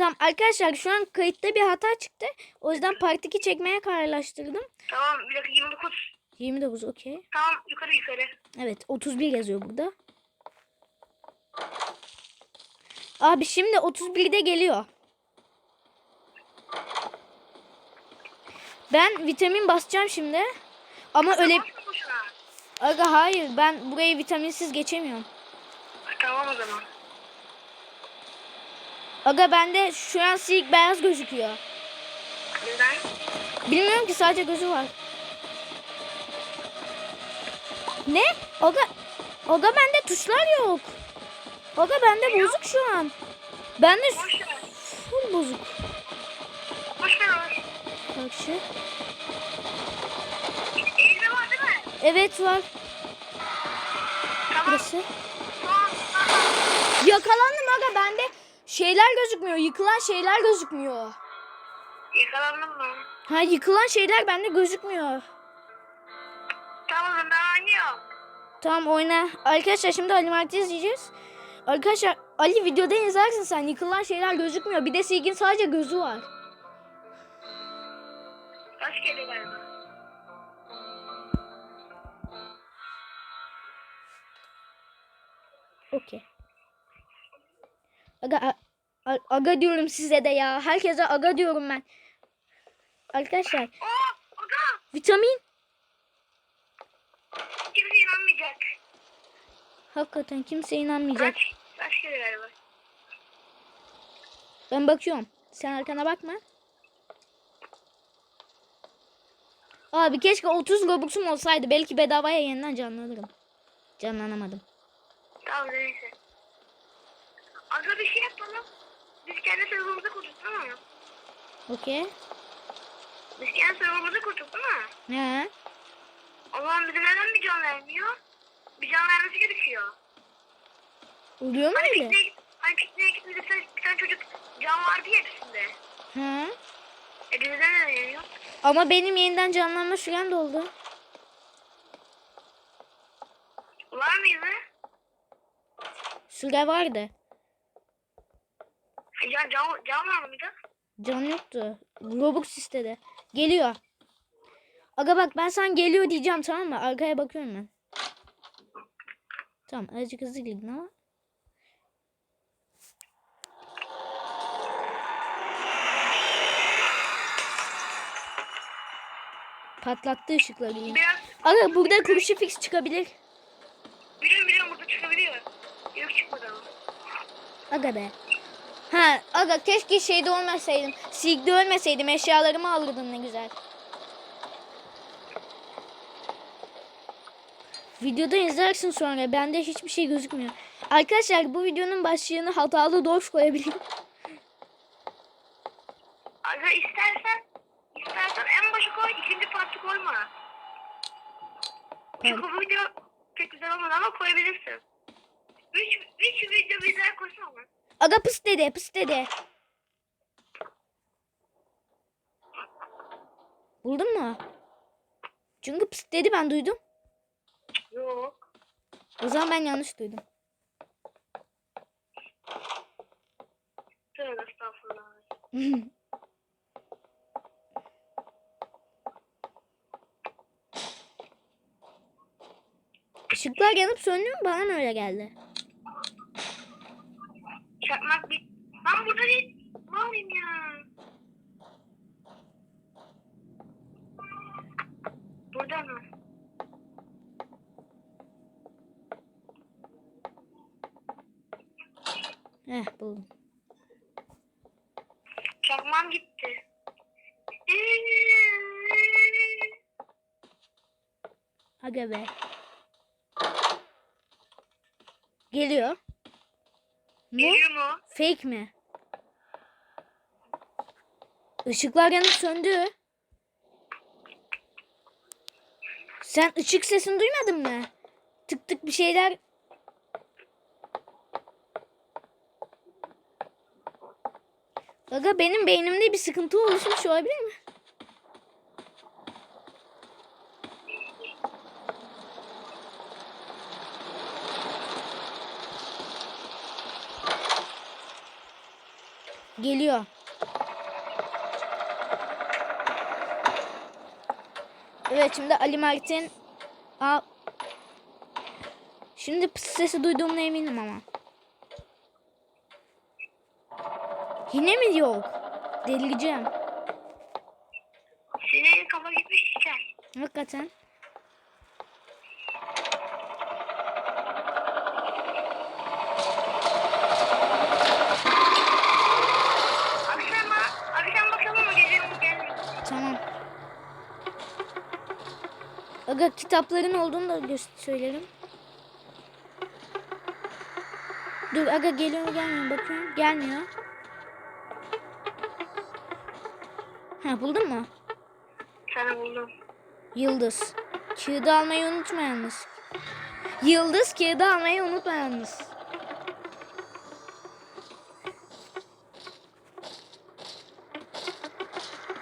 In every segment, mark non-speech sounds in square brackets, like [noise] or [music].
Tamam arkadaşlar şu an kayıtta bir hata çıktı. O yüzden part 2 çekmeye kararlaştırdım. Tamam bir dakika 29. 29 okey. Tamam yukarı yukarı. Evet 31 yazıyor burada. Abi şimdi 31'de geliyor. Ben vitamin basacağım şimdi. Ama öyle... Aga hayır ben burayı vitaminsiz geçemiyorum. Tamam o zaman. Aga bende şu an silik beyaz gözüküyor. Neden? Bilmiyorum ki sadece gözü var. Ne? Aga, aga bende tuşlar yok. Aga bende bozuk şu an. Bende full bozuk. Boş ver. Bak şu. Eğilme var değil mi? Evet var. Tamam. Burası. Tamam. tamam. Yakalandım aga bende şeyler gözükmüyor. Yıkılan şeyler gözükmüyor. Yakalandın mı? Ha yıkılan şeyler bende gözükmüyor. Tamam ben oynuyorum. Tamam oyna. Arkadaşlar şimdi Ali Mert'i izleyeceğiz. Arkadaşlar Ali videoda izlersin sen. Yıkılan şeyler gözükmüyor. Bir de Silgin sadece gözü var. Kaç kere galiba? Okey. Aga, aga diyorum size de ya. Herkese aga diyorum ben. Arkadaşlar Aa! Aga! vitamin. Kimse inanmayacak. Hakikaten kimse inanmayacak. Kaç? Kaç kere galiba? Ben bakıyorum. Sen arkana bakma. Abi keşke 30 Robux'um olsaydı. Belki bedavaya yeniden canlanırım. Canlanamadım. Tamam neyse. Aga bir şey yapalım. Biz kendi serverımızı kurduk değil mi? Okey. Biz kendi serverımızı kurduk değil mi? Ne? O zaman bize neden bir can vermiyor? Bir can vermesi gerekiyor. Oluyor mu Hani öyle? pikniğe, hani pikniğe gittiğimizde bir tane, bir tane çocuk can vardı ya hepsinde. Hı. E bize neden veriyor? Ama benim yeniden canlanma sürem doldu. Var mıydı? Süre vardı. Can, can, can var mıydı? Can yoktu. Robux istedi. Geliyor. Aga bak ben sana geliyor diyeceğim tamam mı? Arkaya bakıyorum ben. Tamam azıcık hızlı gidin ama. Patlattı ışıkları. Biraz Aga burada kurşu fix çıkabilir. biliyorum biliyorum burada çıkabiliyor. Yok çıkmadı ama. Aga be. Ha aga keşke şeyde olmasaydım. Silgde ölmeseydim eşyalarımı alırdım ne güzel. Videoda izlersin sonra. Bende hiçbir şey gözükmüyor. Arkadaşlar bu videonun başlığını hatalı dorf koyabilirim. Aga istersen istersen en başa koy ikinci partı koyma. Çünkü bu video pek güzel olmadı ama koyabilirsin. Üç, üç video güzel koysana. Aga pıs dedi pıs dedi. Buldun mu? Çünkü pıs dedi ben duydum. Yok. O zaman ben yanlış duydum. Tövbe estağfurullah. [laughs] Işıklar yanıp söndü mü? Bana mı öyle geldi? Çakmak bir... Ben burada değil. Ne alayım ya? Burada mı? Heh buldum. Çakmağım gitti. Aga be. Geliyor. Ne? Geliyor mu? Fake mi? Işıklar yanıp söndü. Sen ışık sesini duymadın mı? Tık tık bir şeyler. Aga benim beynimde bir sıkıntı oluşmuş olabilir mi? Geliyor. Evet şimdi Ali Mert'in Aa. Şimdi pıs sesi duyduğumuna eminim ama. Yine mi yok? Delireceğim. Senin kafa gitmiş çiçer. Hakikaten. Akşama, akşam bakalım mı gece mi gelmiyor? Tamam. Aga kitapların olduğunu da söylerim. Dur aga geliyor mu gelmiyor bakıyorum. Gelmiyor. Ha buldun mu? Sana buldum. Yıldız. Kağıdı almayı unutma yalnız. Yıldız kağıdı almayı unutma yalnız.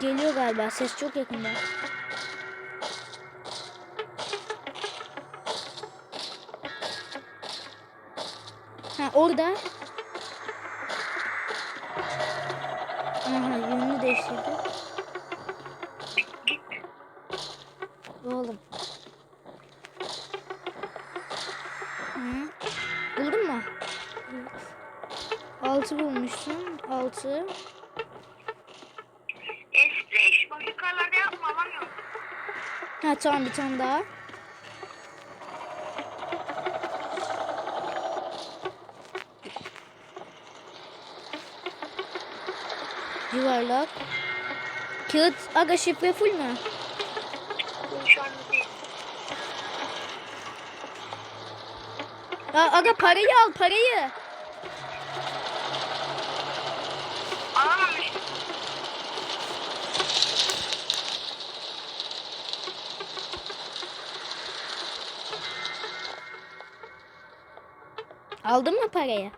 Geliyor galiba. Ses çok yakında. Orada. Aha yönünü değiştirdi. Oğlum. Hı. Buldun mu? Evet. Altı bulmuşsun. Altı. Espreş. Bak yukarılarda yapma alamıyorum. Ha tamam bir tane daha. Yuvarlak. Kağıt aga şifre full mü? Ya aga parayı al parayı. Alamamışım. Aldın mı parayı?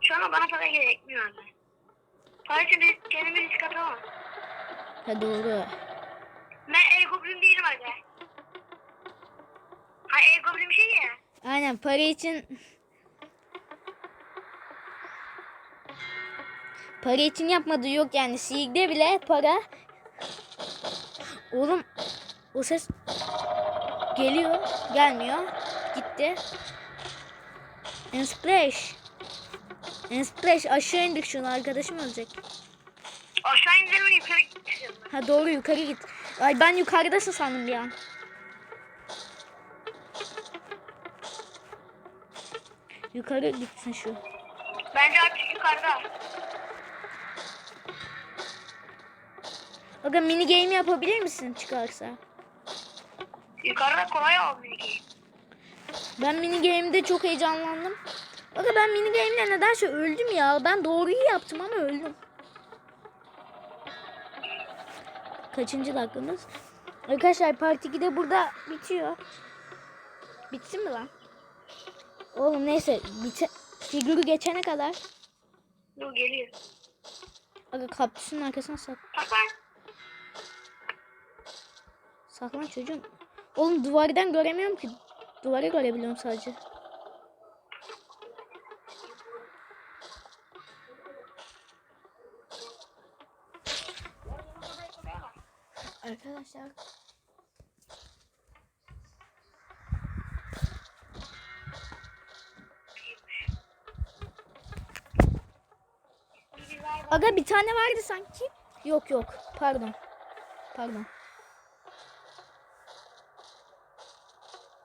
Şu an bana para gerekmiyor. İçin biz kendimiz risk atamam. Ha doğru. Ben e-goblin değilim aga. Ha e-goblin bir şey ya. Aynen para için para için yapmadığı yok yani Sig'de bile para Oğlum o ses geliyor gelmiyor gitti Ensplash Ensplash aşağı indik şunu arkadaşım ölecek Aşağı indirim yukarı gidiyorum. Ha doğru yukarı git Ay ben yukarıdasın sandım bir an Yukarı gitsin şu Bence artık yukarıda. Aga mini game yapabilir misin çıkarsa? Yukarıda kolay oldu ki. Ben mini game'de çok heyecanlandım. Aga ben mini game'de nedense öldüm ya. Ben doğruyu yaptım ama öldüm. Kaçıncı dakikamız? Arkadaşlar part 2'de burada bitiyor. Bitsin mi lan? Oğlum neyse bite figürü geçene kadar Dur geliyor. aga kaktüsün arkasına sak Bak saklan çocuğum. Oğlum duvardan göremiyorum ki. Duvarı görebiliyorum sadece. Arkadaşlar Aga bir tane vardı sanki. Yok yok. Pardon. Pardon.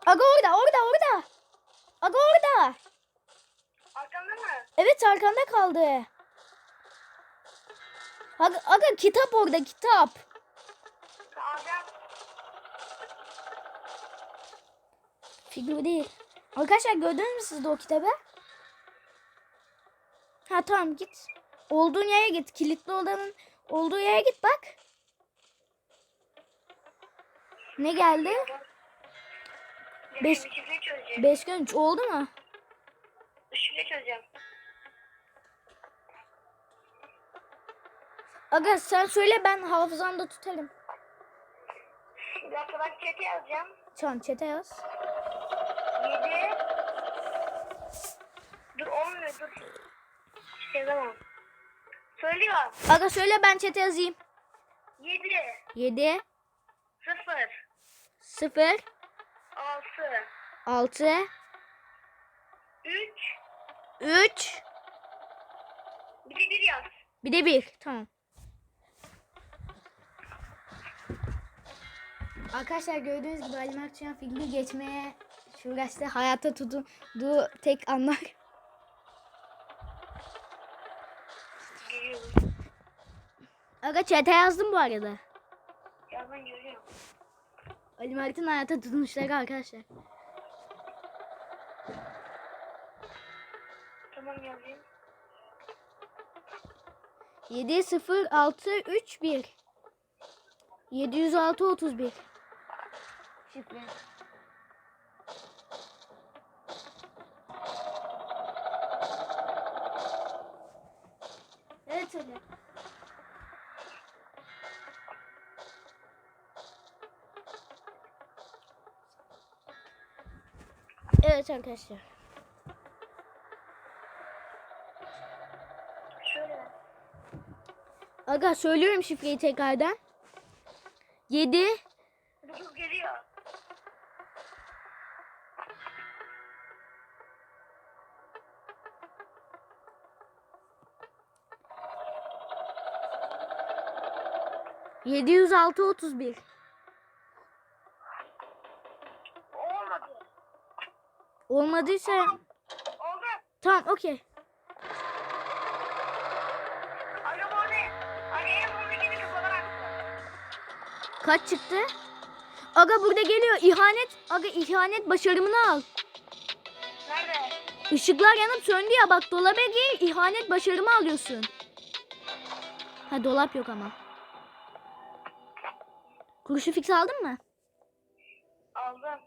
Aga orada orada orada. Aga orada. Arkamda mı? Evet arkanda kaldı. Aga, aga kitap orada kitap. Alacağım. Figür değil. Arkadaşlar gördünüz mü siz de o kitabı? Ha tamam git. Olduğun yere git. Kilitli odanın olduğu yere git bak. Ne geldi? Beş. Beş- Bir şifre çözeceğim. 5 gün oldu mu? Şifre çözeceğim. Aga sen söyle ben hafızamda tutarım. Bir dakika ben chat'e yazacağım. Tamam çete yaz. 7 Dur olmuyor dur. Yazamam. Söylüyor. Aga söyle ben chat'e yazayım. 7 7 0 0 6 6 3 3 bir de 1 yaz. bir de 1. Tamam. Arkadaşlar gördüğünüz gibi Ali Mertcan filmi geçmeye şurası hayata tutunduğu tek anlar. Aga chat'e yazdım bu arada. Yazdan görüyorum. Ali Mert'in hayata tutunuşları arkadaşlar. Tamam yazayım. 7 0 6 3 1 706 31 Şifre. Evet öyle. Evet arkadaşlar. Aga söylüyorum şifreyi tekrardan. 7 Dokuz geliyor. Yedi yüz altı otuz bir. Olmadı. Olmadıysa Oldu. tamam okey. Kaç çıktı? Aga burada geliyor. İhanet. Aga ihanet başarımını al. Nerede? Işıklar yanıp söndü ya bak dolaba gir. İhanet başarımı alıyorsun. Ha dolap yok ama. Kuruşu fix aldın mı? Aldım.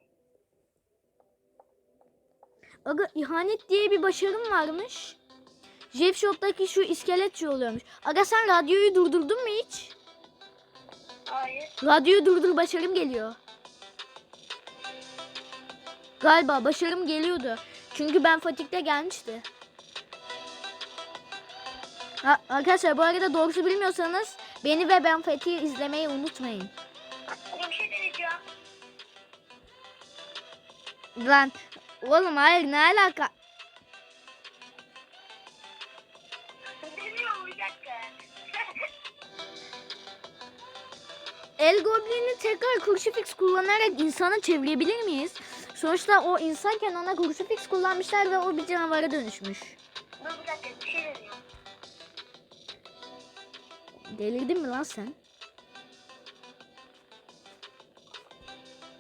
Aga ihanet diye bir başarım varmış. Jeff Shop'taki şu iskelet şey oluyormuş. Aga sen radyoyu durdurdun mu hiç? Hayır. Radyoyu durdur başarım geliyor. Galiba başarım geliyordu. Çünkü ben Fatih'te gelmişti. Ha, arkadaşlar bu arada doğrusu bilmiyorsanız beni ve ben Fatih'i izlemeyi unutmayın. Lan oğlum hayır ne alaka? [laughs] El Goblin'i tekrar Crucifix kullanarak insana çevirebilir miyiz? Sonuçta o insanken ona Crucifix kullanmışlar ve o bir canavara dönüşmüş. Dur bir dakika bir şey deniyorum. Delirdin mi lan sen?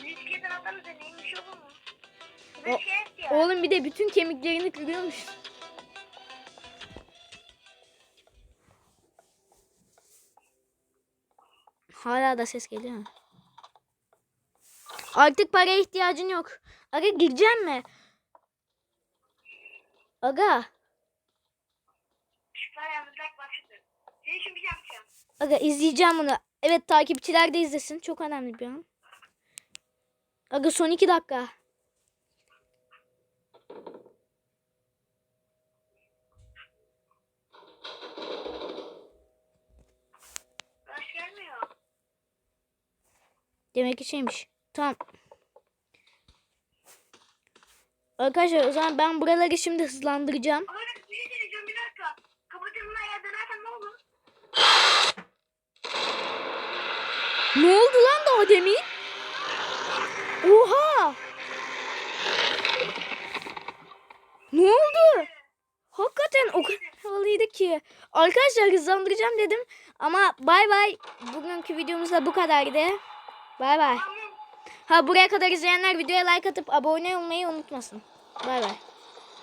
Riskiyeten atarız deneyim bir şey olur mu? O- şey. Oğlum bir de bütün kemiklerini kırıyormuş. Hala da ses geliyor. mu? Artık paraya ihtiyacın yok. Aga gireceksin mi? Aga. Şey. Aga izleyeceğim bunu. Evet takipçiler de izlesin. Çok önemli bir an. Aga son iki dakika. Baş gelmiyor. Demek ki şeymiş. Tamam. Arkadaşlar o zaman ben buraları şimdi hızlandıracağım. Ama bir dakika. Ne olur? Ne oldu lan daha demin? Oha! Ne oldu? Hakikaten o kadar havalıydı ki. Arkadaşlar hızlandıracağım dedim. Ama bay bay. Bugünkü videomuz da bu kadardı. Bay bay. Ha buraya kadar izleyenler videoya like atıp abone olmayı unutmasın. Bay bay.